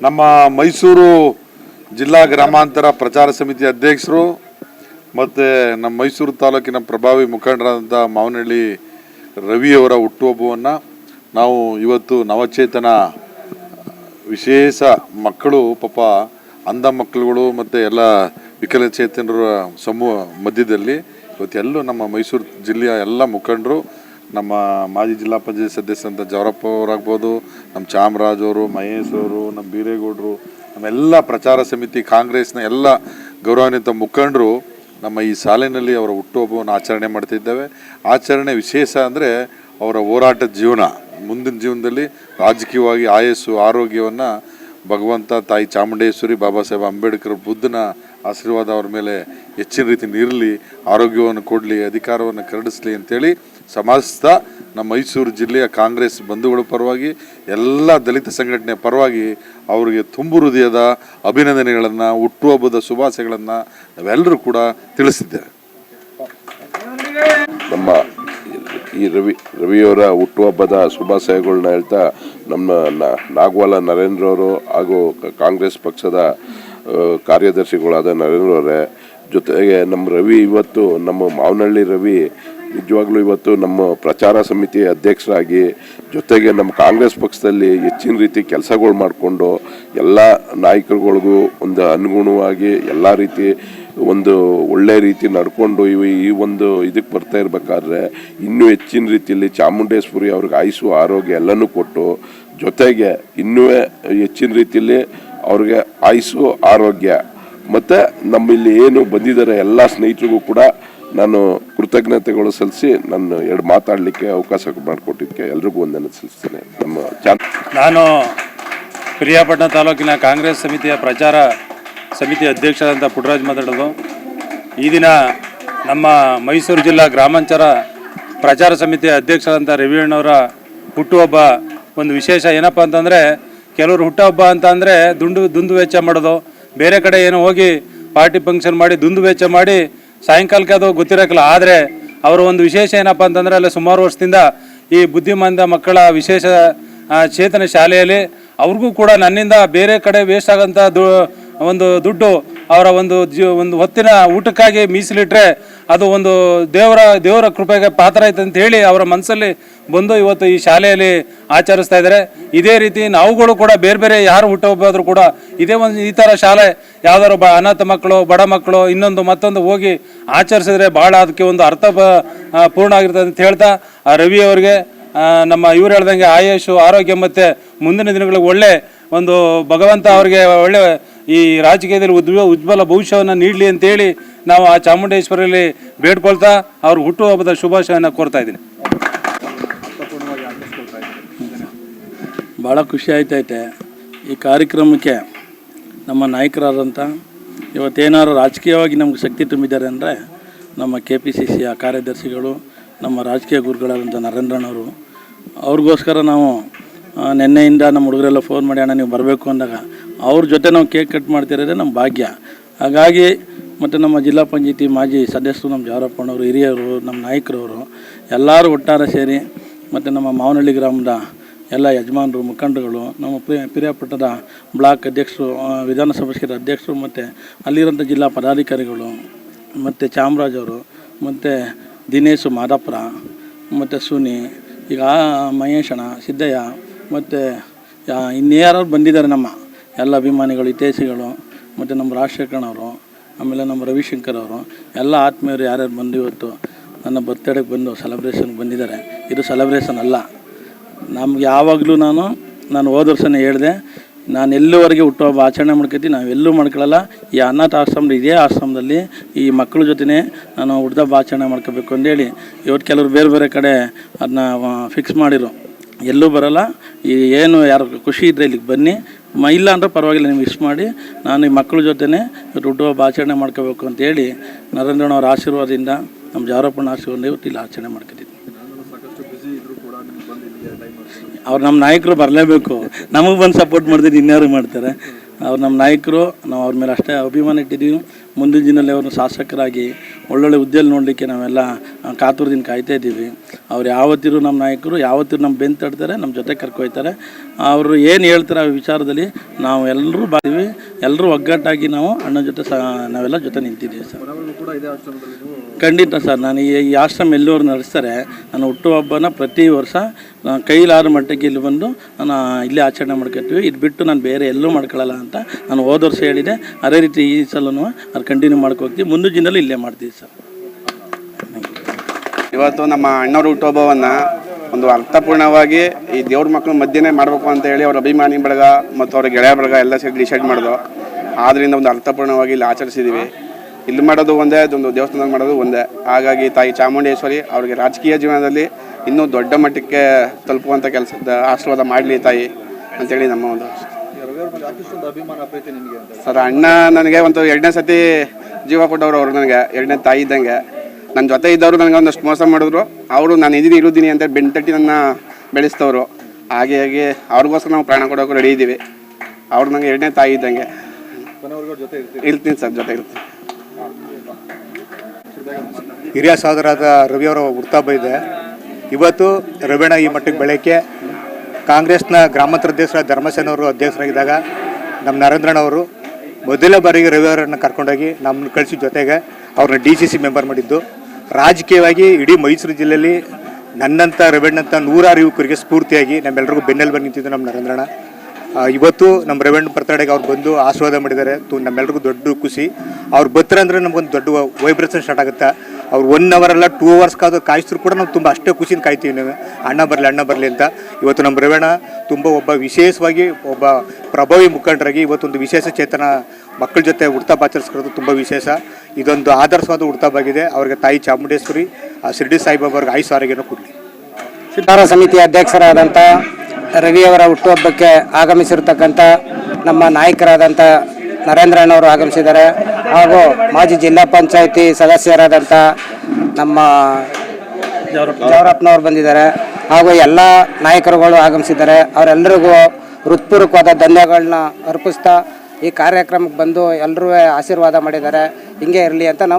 ನಮ್ಮ ಮೈಸೂರು ಜಿಲ್ಲಾ ಗ್ರಾಮಾಂತರ ಪ್ರಚಾರ ಸಮಿತಿ ಅಧ್ಯಕ್ಷರು ಮತ್ತು ನಮ್ಮ ಮೈಸೂರು ತಾಲೂಕಿನ ಪ್ರಭಾವಿ ಮುಖಂಡರಾದಂಥ ಮಾವನಹಳ್ಳಿ ರವಿಯವರ ಹುಟ್ಟುಹಬ್ಬವನ್ನು ನಾವು ಇವತ್ತು ನವಚೇತನ ವಿಶೇಷ ಮಕ್ಕಳು, ಪಾಪ ಅಂಧ ಮಕ್ಕಳುಗಳು ಮತ್ತು ಎಲ್ಲ ವಿಕಲಚೇತನರ ಸಮೂಹ ಮಧ್ಯದಲ್ಲಿ ಇವತ್ತೆಲ್ಲೂ ನಮ್ಮ ಮೈಸೂರು ಜಿಲ್ಲೆಯ ಎಲ್ಲ ಮುಖಂಡರು ನಮ್ಮ ಮಾಜಿ ಜಿಲ್ಲಾ ಪಂಚಾಯತ್ ಸದಸ್ಯರಂತ ಜವರಪ್ಪ ಅವರಾಗ್ಬೋದು, ನಮ್ಮ ಚಾಮರಾಜ್ ಅವರು, ಮಹೇಶ್ ಅವರು, ನಮ್ಮ ಬೀರೇಗೌಡರು, ನಮ್ಮೆಲ್ಲ ಪ್ರಚಾರ ಸಮಿತಿ, ಕಾಂಗ್ರೆಸ್ನ ಎಲ್ಲ ಗೌರವಾನ್ವಿತ ಮುಖಂಡರು ನಮ್ಮ ಈ ಸಾಲಿನಲ್ಲಿ ಅವರ ಹುಟ್ಟುಹಬ್ಬವನ್ನು ಆಚರಣೆ ಮಾಡ್ತಿದ್ದೇವೆ. ಆಚರಣೆ ವಿಶೇಷ ಅಂದರೆ ಅವರ ಹೋರಾಟದ ಜೀವನ. ಮುಂದಿನ ಜೀವನದಲ್ಲಿ ರಾಜಕೀಯವಾಗಿ ಆಯಸ್ಸು, ಆರೋಗ್ಯವನ್ನು ಭಗವಂತ ತಾಯಿ ಚಾಮುಂಡೇಶ್ವರಿ, ಬಾಬಾ ಸಾಹೇಬ್ ಅಂಬೇಡ್ಕರ್ ಬುದ್ಧನ ಆಶೀರ್ವಾದ ಅವ್ರ ಮೇಲೆ ಹೆಚ್ಚಿನ ರೀತಿ ಇರಲಿ, ಆರೋಗ್ಯವನ್ನು ಕೊಡಲಿ, ಅಧಿಕಾರವನ್ನು ಕರಡಿಸಲಿ ಅಂತೇಳಿ ಸಮಸ್ತ ನಮ್ಮ ಮೈಸೂರು ಜಿಲ್ಲೆಯ ಕಾಂಗ್ರೆಸ್ ಬಂಧುಗಳ ಪರವಾಗಿ, ಎಲ್ಲ ದಲಿತ ಸಂಘಟನೆ ಪರವಾಗಿ ಅವರಿಗೆ ತುಂಬು ಹೃದಯದ ಅಭಿನಂದನೆಗಳನ್ನು, ಹುಟ್ಟುಹಬ್ಬದ ಶುಭಾಶಯಗಳನ್ನು ನಾವೆಲ್ಲರೂ ಕೂಡ ತಿಳಿಸಿದ್ದೇವೆ. ನಮ್ಮ ಈ ರವಿ, ರವಿಯವರ ಹುಟ್ಟುಹಬ್ಬದ ಶುಭಾಶಯಗಳನ್ನ ಹೇಳ್ತಾ ನಮ್ಮ ನಾಗವಾಲ ನರೇಂದ್ರ ಅವರು ಹಾಗೂ ಕಾಂಗ್ರೆಸ್ ಪಕ್ಷದ ಕಾರ್ಯದರ್ಶಿಗಳಾದ ನರೇಂದ್ರ ಅವರೇ, ಜೊತೆಗೆ ನಮ್ಮ ರವಿ ಇವತ್ತು, ನಮ್ಮ ಮಾವನಹಳ್ಳಿ ರವಿ ನಿಜವಾಗ್ಲೂ ಇವತ್ತು ನಮ್ಮ ಪ್ರಚಾರ ಸಮಿತಿ ಅಧ್ಯಕ್ಷರಾಗಿ, ಜೊತೆಗೆ ನಮ್ಮ ಕಾಂಗ್ರೆಸ್ ಪಕ್ಷದಲ್ಲಿ ಹೆಚ್ಚಿನ ರೀತಿ ಕೆಲಸಗಳು ಮಾಡಿಕೊಂಡು ಎಲ್ಲ ನಾಯಕರುಗಳಿಗೂ ಒಂದು ಅನುಗುಣವಾಗಿ ಎಲ್ಲ ರೀತಿ ಒಂದು ಒಳ್ಳೆ ರೀತಿ ನಡ್ಕೊಂಡು ಇವು ಈ ಒಂದು ಇದಕ್ಕೆ ಬರ್ತಾ ಇರಬೇಕಾದ್ರೆ ಇನ್ನೂ ಹೆಚ್ಚಿನ ರೀತಿಯಲ್ಲಿ ಚಾಮುಂಡೇಶ್ವರಿ ಅವ್ರಿಗೆ ಆಯುಸು ಆರೋಗ್ಯ ಎಲ್ಲನೂ ಕೊಟ್ಟು ಜೊತೆಗೆ ಇನ್ನೂ ಹೆಚ್ಚಿನ ರೀತಿಯಲ್ಲಿ ಅವ್ರಿಗೆ ಆಯಸ್ಸು, ಆರೋಗ್ಯ. ಮತ್ತು ನಮ್ಮಲ್ಲಿ ಏನು ಬಂದಿದ್ದಾರೆ ಎಲ್ಲ ಸ್ನೇಹಿತರಿಗೂ ಕೂಡ ನಾನು ಕೃತಜ್ಞತೆಗಳು ಸಲ್ಲಿಸಿ ನಾನು ಎರಡು ಮಾತಾಡಲಿಕ್ಕೆ ಅವಕಾಶ ಮಾಡಿಕೊಟ್ಟಿದ್ದಕ್ಕೆ ಎಲ್ರಿಗೂ ಒಂದನ್ನು ಸಲ್ಲಿಸ್ತೇನೆ. ನಮ್ಮ ಚಾನ್ ನಾನು ಪ್ರಿಯಾಪಟ್ಟಣ ತಾಲೂಕಿನ ಕಾಂಗ್ರೆಸ್ ಸಮಿತಿಯ ಪ್ರಚಾರ ಸಮಿತಿ ಅಧ್ಯಕ್ಷರಾದಂಥ ಪುಟ್ಟರಾಜ್ ಮಾತಾಡೋದು. ಈ ದಿನ ನಮ್ಮ ಮೈಸೂರು ಜಿಲ್ಲಾ ಗ್ರಾಮಾಂತರ ಪ್ರಚಾರ ಸಮಿತಿಯ ಅಧ್ಯಕ್ಷರಾದಂಥ ರವಿಯಣ್ಣವರ ಹುಟ್ಟುಹಬ್ಬ ಒಂದು ವಿಶೇಷ ಏನಪ್ಪ ಅಂತಂದರೆ ಕೆಲವರು ಹುಟ್ಟಹಬ್ಬ ಅಂತ ಅಂದರೆ ದುಂಡು ದುಂದು ವೆಚ್ಚ ಮಾಡೋದು. ಬೇರೆ ಕಡೆ ಏನೋ ಹೋಗಿ ಪಾರ್ಟಿ ಫಂಕ್ಷನ್ ಮಾಡಿ ದುಂದು ವೆಚ್ಚ ಮಾಡಿ ಸಾಯಂಕಾಲಕ್ಕೆ ಅದು ಗೊತ್ತಿರೋಕ್ಕಿಲ್ಲ. ಆದರೆ ಅವರ ಒಂದು ವಿಶೇಷ ಏನಪ್ಪ ಅಂತಂದರೆ ಅಲ್ಲಿ ಸುಮಾರು ವರ್ಷದಿಂದ ಈ ಬುದ್ಧಿಮಾಂದ ಮಕ್ಕಳ ವಿಶೇಷ ಚೇತನ ಶಾಲೆಯಲ್ಲಿ ಅವ್ರಿಗೂ ಕೂಡ ನನ್ನಿಂದ ಬೇರೆ ಕಡೆ ವೇಸ್ಟ್ ಆಗೋಂಥ ಒಂದು ದುಡ್ಡು ಅವರ ಒಂದು ಒಂದು ಹೊತ್ತಿನ ಊಟಕ್ಕಾಗಿ ಮೀಸಲಿಟ್ರೆ ಅದು ಒಂದು ದೇವರ ದೇವರ ಕೃಪೆಗೆ ಪಾತ್ರ ಆಯ್ತು ಅಂತ ಹೇಳಿ ಅವರ ಮನಸ್ಸಲ್ಲಿ ಬಂದು ಇವತ್ತು ಈ ಶಾಲೆಯಲ್ಲಿ ಆಚರಿಸ್ತಾ ಇದ್ದಾರೆ. ಇದೇ ರೀತಿ ನಾವುಗಳು ಕೂಡ ಬೇರೆ ಬೇರೆ ಯಾರು ಹುಟ್ಟುಹಬ್ಬಾದರೂ ಕೂಡ ಇದೇ ಒಂದು ಈ ಥರ ಶಾಲೆ ಯಾವ್ದಾದ್ರು ಬ ಅನಾಥ ಮಕ್ಕಳು, ಬಡ ಮಕ್ಕಳು, ಇನ್ನೊಂದು ಮತ್ತೊಂದು ಹೋಗಿ ಆಚರಿಸಿದ್ರೆ ಭಾಳ ಅದಕ್ಕೆ ಒಂದು ಅರ್ಥ ಪೂರ್ಣ ಆಗಿರ್ತದೆ ಅಂತ ಹೇಳ್ತಾ, ಆ, ರವಿ ಅವರಿಗೆ ನಮ್ಮ ಇವ್ರು ಹೇಳ್ದಂಗೆ ಆಯುಷು ಆರೋಗ್ಯ ಮತ್ತು ಮುಂದಿನ ದಿನಗಳಿಗೆ ಒಳ್ಳೆ ಒಂದು ಭಗವಂತ ಅವರಿಗೆ ಒಳ್ಳೆ ಈ ರಾಜಕೀಯದಲ್ಲಿ ಉಜ್ವ ಉಜ್ವಲ ಭವಿಷ್ಯವನ್ನು ನೀಡಲಿ ಅಂತೇಳಿ ನಾವು ಆ ಚಾಮುಂಡೇಶ್ವರಲ್ಲಿ ಬೇಡ್ಕೊಳ್ತಾ ಅವ್ರ ಹುಟ್ಟುಹಬ್ಬದ ಶುಭಾಶಯನ ಕೋರ್ತಾ ಇದ್ದೀನಿ. ಭಾಳ ಖುಷಿ ಆಯ್ತೈತೆ ಈ ಕಾರ್ಯಕ್ರಮಕ್ಕೆ ನಮ್ಮ ನಾಯಕರಾದಂಥ ಇವತ್ತೇನಾದ್ರು ರಾಜಕೀಯವಾಗಿ ನಮ್ಗೆ ಶಕ್ತಿ ತುಂಬಿದ್ದಾರೆ ಅಂದರೆ ನಮ್ಮ ಕೆ ಪಿ ಸಿ ಸಿಯ ಕಾರ್ಯದರ್ಶಿಗಳು, ನಮ್ಮ ರಾಜಕೀಯ ಗುರುಗಳಾದಂಥ ನರೇಂದ್ರನವರು. ಅವ್ರಿಗೋಸ್ಕರ ನಾವು ನಿನ್ನೆಯಿಂದ ನಮ್ಮ ಹುಡುಗರೆಲ್ಲ ಫೋನ್ ಮಾಡಿ, ಅಣ್ಣ, ನೀವು ಬರಬೇಕು ಅಂದಾಗ ಅವ್ರ ಜೊತೆ ನಾವು ಕೇಕ್ ಕಟ್ ಮಾಡ್ತಿರೋದೇ ನಮ್ಮ ಭಾಗ್ಯ. ಹಾಗಾಗಿ ಮತ್ತು ನಮ್ಮ ಜಿಲ್ಲಾ ಪಂಚಾಯತಿ ಮಾಜಿ ಸದಸ್ಯರು ನಮ್ಮ ಜಾರಪ್ಪಣ್ಣವರು ಹಿರಿಯರು, ನಮ್ಮ ನಾಯಕರವರು, ಎಲ್ಲರೂ ಒಟ್ಟಾರೆ ಸೇರಿ ಮತ್ತು ನಮ್ಮ ಮಾವನಹಳ್ಳಿ ಗ್ರಾಮದ ಎಲ್ಲ ಯಜಮಾನರು, ಮುಖಂಡರುಗಳು, ನಮ್ಮ ಪ್ರಿಯ ಪಿರಿಯಾಪಟ್ಟಣದ ಬ್ಲಾಕ್ ಅಧ್ಯಕ್ಷರು ವಿಧಾನಸಭಾ ಅಧ್ಯಕ್ಷರು ಮತ್ತು ಅಲ್ಲಿರೋಂಥ ಜಿಲ್ಲಾ ಪದಾಧಿಕಾರಿಗಳು, ಮತ್ತು ಚಾಮರಾಜ್ ಅವರು, ಮತ್ತು ದಿನೇಶ್ ಮಾದಪ್ಪರ ಮತ್ತು ಸುನಿ, ಈಗ ಮಹೇಶಣ್ಣ, ಸಿದ್ದಯ್ಯ, ಮತ್ತು ಇನ್ಯಾರು ಬಂದಿದ್ದಾರೆ ನಮ್ಮ ಎಲ್ಲ ಅಭಿಮಾನಿಗಳು ಹಿತೈಷಿಗಳು ಮತ್ತು ನಮ್ಮ ರಾಜಶೇಖರಣ್ಣವರು ಆಮೇಲೆ ನಮ್ಮ ರವಿಶಂಕರ್ ಅವರು, ಎಲ್ಲ ಆತ್ಮೀಯರು ಯಾರ್ಯಾರು ಬಂದು ಇವತ್ತು, ನನ್ನ ಬರ್ತಡೇಗೆ ಬಂದು ಸೆಲೆಬ್ರೇಷನ್ಗೆ ಬಂದಿದ್ದಾರೆ. ಇದು ಸೆಲೆಬ್ರೇಷನ್ ಅಲ್ಲ. ನಮ್ಗೆ ಯಾವಾಗಲೂ ನಾನು ನಾನು ಹೋದ ವರ್ಷನೇ ಹೇಳಿದೆ, ನಾನು ಎಲ್ಲಿವರೆಗೆ ಹುಟ್ಟುಹಬ್ಬ ಆಚರಣೆ ಮಾಡ್ಕೊತೀನಿ, ನಾವು ಎಲ್ಲೂ ಮಾಡ್ಕೊಳ್ಳಲ್ಲ ಈ ಅನಾಥ ಆಶ್ರಮದ, ಇದೇ ಆಶ್ರಮದಲ್ಲಿ ಈ ಮಕ್ಕಳ ಜೊತೆನೇ ನಾನು ಹುಡ್ದಬ್ಬ ಆಚರಣೆ ಮಾಡ್ಕೋಬೇಕು ಅಂತೇಳಿ ಇವತ್ತು ಕೆಲವರು ಬೇರೆ ಬೇರೆ ಕಡೆ ಅದನ್ನ ಫಿಕ್ಸ್ ಮಾಡಿರು. ಎಲ್ಲೂ ಬರಲ್ಲ. ಈ ಏನು ಯಾರು ಖುಷಿ ಇದ್ದರೆ ಇಲ್ಲಿಗೆ ಬನ್ನಿ. ಇಲ್ಲ ಅಂದರೆ ಪರವಾಗಿಲ್ಲ ನೀವು ವಿಶ್ ಮಾಡಿ. ನಾನು ಈ ಮಕ್ಕಳ ಜೊತೆನೇ ಇವತ್ತು ಹುಟ್ಟುಹಬ್ಬ ಆಚರಣೆ ಮಾಡ್ಕೋಬೇಕು ಅಂತೇಳಿ ನರೇಂದ್ರನವರ ಆಶೀರ್ವಾದದಿಂದ ನಮ್ಮ ಜಾರಪ್ಪನ ಆಶೀರ್ವಾದ ಇಲ್ಲಿ ಆಚರಣೆ ಮಾಡ್ಕೊತಿದ್ವಿ ಅವ್ರು ನಮ್ಮ ನಾಯಕರು ಬರಲೇಬೇಕು. ನಮಗೆ ಬಂದು ಸಪೋರ್ಟ್ ಮಾಡಿದ್ರೆ ಇನ್ಯಾರು ಮಾಡ್ತಾರೆ. ಅವ್ರು ನಮ್ಮ ನಾಯಕರು, ನಾವು ಅವ್ರ ಮೇಲೆ ಅಷ್ಟೇ ಅಭಿಮಾನ ಇಟ್ಟಿದ್ದೀವಿ. ಮುಂದಿನ ದಿನದಲ್ಲಿ ಅವ್ರನ್ನ ಶಾಸಕರಾಗಿ ಒಳ್ಳೊಳ್ಳೆ ಹುದ್ದೆಯಲ್ಲಿ ನೋಡಲಿಕ್ಕೆ ನಾವೆಲ್ಲ ಕಾತುರದಿಂದ ಕಾಯ್ತಾ ಇದ್ದೀವಿ. ಅವ್ರು ಯಾವತ್ತಿರು ನಮ್ಮ ನಾಯಕರು ಯಾವತ್ತಿರು ನಮ್ಮ ಬೆನ್ನು ತಡ್ತಾರೆ ನಮ್ಮ ಜೊತೆ ಕರ್ಕೊಯ್ತಾರೆ. ಅವರು ಏನು ಹೇಳ್ತಾರೆ ಆ ವಿಚಾರದಲ್ಲಿ ನಾವು ಎಲ್ಲರೂ ಬಾತೀವಿ ಎಲ್ಲರೂ ಒಗ್ಗಟ್ಟಾಗಿ ನಾವು ಅಣ್ಣನ ಜೊತೆ ಸಹ ನಾವೆಲ್ಲ ಜೊತೆ ನಿಂತಿದ್ದೀವಿ ಸರ್. ಖಂಡಿತ ಸರ್ ನಾನು ಈ ಈ ಆಶ್ರಮ ಎಲ್ಲರೂ ನಡೆಸ್ತಾರೆ ನಾನು ಹುಟ್ಟುಹಬ್ಬನ ಪ್ರತಿ ವರ್ಷ ನಾನು ಕೈಲಾರ ಮಟ್ಟಕ್ಕೆ ಇಲ್ಲಿ ಬಂದು ನಾನು ಇಲ್ಲೇ ಆಚರಣೆ ಮಾಡ್ಕೊತೀವಿ. ಇದು ಬಿಟ್ಟು ನಾನು ಬೇರೆ ಎಲ್ಲೂ ಮಾಡ್ಕೊಳ್ಳಲ್ಲ ಅಂತ ನಾನು ಹೋದ ವರ್ಷ ಹೇಳಿದೆ. ಅದೇ ರೀತಿ ಈ ಸಲನೂ ಕಂಟಿನ್ಯೂ ಮಾಡ್ಕೋಗ್ತೀವಿ ಮುಂದಿನ ದಿನದಲ್ಲಿ ಇಲ್ಲೇ ಮಾಡ್ತೀವಿ ಸರ್. ಇವತ್ತು ನಮ್ಮ ಅಣ್ಣವ್ರ ಹುಟ್ಟುಹಬ್ಬವನ್ನು ಒಂದು ಅರ್ಥಪೂರ್ಣವಾಗಿ ಈ ದೇವ್ರ ಮಕ್ಕಳ ಮಧ್ಯನೇ ಮಾಡಬೇಕು ಅಂತ ಹೇಳಿ ಅವ್ರ ಅಭಿಮಾನಿ ಬಳಗ ಮತ್ತು ಅವ್ರ ಗೆಳೆಯ ಬಳಗ ಎಲ್ಲ ಸೇರಿ ಡಿಸೈಡ್ ಮಾಡಿದ್ರು ಆದ್ದರಿಂದ ಒಂದು ಅರ್ಥಪೂರ್ಣವಾಗಿ ಇಲ್ಲಿ ಆಚರಿಸಿದ್ದೀವಿ ಇಲ್ಲಿ ಮಾಡೋದು ಒಂದೇ ಅದೊಂದು ದೇವಸ್ಥಾನದಲ್ಲಿ ಮಾಡೋದು ಒಂದೇ. ಹಾಗಾಗಿ ತಾಯಿ ಚಾಮುಂಡೇಶ್ವರಿ ಅವ್ರಿಗೆ ರಾಜಕೀಯ ಜೀವನದಲ್ಲಿ ಇನ್ನೂ ದೊಡ್ಡ ಮಟ್ಟಕ್ಕೆ ತಲುಪುವಂಥ ಕೆಲಸದ ಆಶೀರ್ವಾದ ಮಾಡಲಿ ತಾಯಿ ಅಂತೇಳಿ ನಮ್ಮ ಒಂದು ಸರ್ ಅಣ್ಣ ನನಗೆ ಒಂದು ಎರಡನೇ ಸತಿ ಜೀವ ಕೊಟ್ಟವ್ರು ಅವರು ನನಗೆ ಎರಡನೇ ತಾಯಿ ಇದ್ದಂಗೆ. ನನ್ನ ಜೊತೆ ಇದ್ದವರು ನನಗೆ ಒಂದಷ್ಟು ಮೋಸ ಮಾಡಿದ್ರು. ಅವರು ನಾನು ಇದೀನಿ ಇರುದೀನಿ ಅಂತ ಬೆಂತಟ್ಟಿ ನನ್ನ ಬೆಳೆಸ್ತವ್ರು. ಹಾಗೆ ಹಾಗೆ ಅವ್ರಿಗೋಸ್ಕರ ನಾವು ಪ್ರಾಣ ಕೊಡೋಕೆ ರೆಡಿ ಇದ್ದೀವಿ. ಅವ್ರು ನನಗೆ ಎರಡನೇ ತಾಯಿ ಇದ್ದಂಗೆ. ಇರ್ತೀನಿ ಸರ್ ಜೊತೆ ಇರ್ತೀನಿ. ಹಿರಿಯ ಸಹೋದರಾದ ರವಿಯವರ ಹುಡ್ತಾ ಇದೆ. ಇವತ್ತು ರವಿಣ ಈ ಮಟ್ಟಕ್ಕೆ ಬೆಳಗ್ಗೆ ಕಾಂಗ್ರೆಸ್ನ ಗ್ರಾಮಾಂತರ ಅಧ್ಯಕ್ಷರ ಧರ್ಮಸೇನವರು ಅಧ್ಯಕ್ಷರಾಗಿದ್ದಾಗ ನಮ್ಮ ನರೇಂದ್ರನವರು ಮೊದಲ ಬಾರಿಗೆ ರವಿಯವರನ್ನು ಕರ್ಕೊಂಡೋಗಿ ನಮ್ಮನ್ನು ಕಳಿಸಿ ಜೊತೆಗೆ ಅವ್ರನ್ನ ಡಿ ಸಿ ಸಿ ಮೆಂಬರ್ ಮಾಡಿದ್ದು. ರಾಜಕೀಯವಾಗಿ ಇಡೀ ಮೈಸೂರು ಜಿಲ್ಲೆಯಲ್ಲಿ ನನ್ನಂಥ, ರವಿಣ್ಣಂಥ ನೂರಾರು ಯುವಕರಿಗೆ ಸ್ಫೂರ್ತಿಯಾಗಿ ನಮ್ಮೆಲ್ಲರಿಗೂ ಬೆನ್ನೆಲುಬಾಗಿ ನಿಂತಿದ್ದು ನಮ್ಮ ನರೇಂದ್ರಣ್ಣ. ಇವತ್ತು ನಮ್ಮ ರೆವೆನ್ಯೂ ಬರ್ತಡೆಗೆ ಅವ್ರು ಬಂದು ಆಶೀರ್ವಾದ ಮಾಡಿದ್ದಾರೆ. ನಮ್ಮೆಲ್ರಿಗೂ ದೊಡ್ಡ ಖುಷಿ. ಅವ್ರು ಬರ್ತಾರೆ ಅಂದರೆ ನಮಗೊಂದು ದೊಡ್ಡ ವೈಬ್ರೇಷನ್ ಸ್ಟಾರ್ಟ್ ಆಗುತ್ತೆ. ಅವ್ರು ಒನ್ ಅವರ್ ಅಲ್ಲ ಟೂ ಅವರ್ಸ್ ಕಾದು ಕಾಯಿಸಿದ್ರು ಕೂಡ ನಾವು ತುಂಬ ಅಷ್ಟೇ ಖುಷಿಯಿಂದ ಕಾಯ್ತೀವಿ ನಾವು. ಅಣ್ಣ ಬರಲಿ ಅಣ್ಣ ಬರಲಿ ಅಂತ. ಇವತ್ತು ನಮ್ಮ ರೇವಣ್ಣ ತುಂಬ ಒಬ್ಬ ವಿಶೇಷವಾಗಿ ಒಬ್ಬ ಪ್ರಭಾವಿ ಮುಖಂಡರಾಗಿ ಇವತ್ತೊಂದು ವಿಶೇಷ ಚೇತನ ಮಕ್ಕಳ ಜೊತೆ ಹುಡ್ತಾಬ್ ಆಚರಿಸ್ಕೊಳ್ಳೋದು ತುಂಬ ವಿಶೇಷ. ಇದೊಂದು ಆದರ್ಶವಾದ ಹುಡ್ತಾಬಾಗಿದೆ ಅವ್ರಿಗೆ ತಾಯಿ ಚಾಮುಂಡೇಶ್ವರಿ, ಆ ಶಿರ್ಡಿ ಸಾಯಿಬಾಬಾ ಅವ್ರಿಗೆ ಆಯುಸ್ ಆರೋಗ್ಯನೂ ಕೊಡಲಿ. ಸಿದ್ಧಾರ ಸಮಿತಿ ಅಧ್ಯಕ್ಷರಾದಂಥ ರವಿಯವರ ಹುಟ್ಟುಹಬ್ಬಕ್ಕೆ ಆಗಮಿಸಿರ್ತಕ್ಕಂಥ ನಮ್ಮ ನಾಯಕರಾದಂಥ ನರೇಂದ್ರಣ್ಣವರು ಆಗಮಿಸಿದ್ದಾರೆ. ಹಾಗೂ ಮಾಜಿ ಜಿಲ್ಲಾ ಪಂಚಾಯಿತಿ ಸದಸ್ಯರಾದಂಥ ನಮ್ಮ ಜವರಪ್ಪನವ್ರು ಬಂದಿದ್ದಾರೆ. ಹಾಗೂ ಎಲ್ಲ ನಾಯಕರುಗಳು ಆಗಮಿಸಿದ್ದಾರೆ. ಅವರೆಲ್ಲರಿಗೂ ಹೃತ್ಪೂರ್ವಕವಾದ ಧನ್ಯಗಳನ್ನ ಅರ್ಪಿಸ್ತಾ ಈ ಕಾರ್ಯಕ್ರಮಕ್ಕೆ ಬಂದು ಎಲ್ಲರೂ ಆಶೀರ್ವಾದ ಮಾಡಿದ್ದಾರೆ. ಹಿಂಗೆ ಇರಲಿ ಅಂತ ನಾವು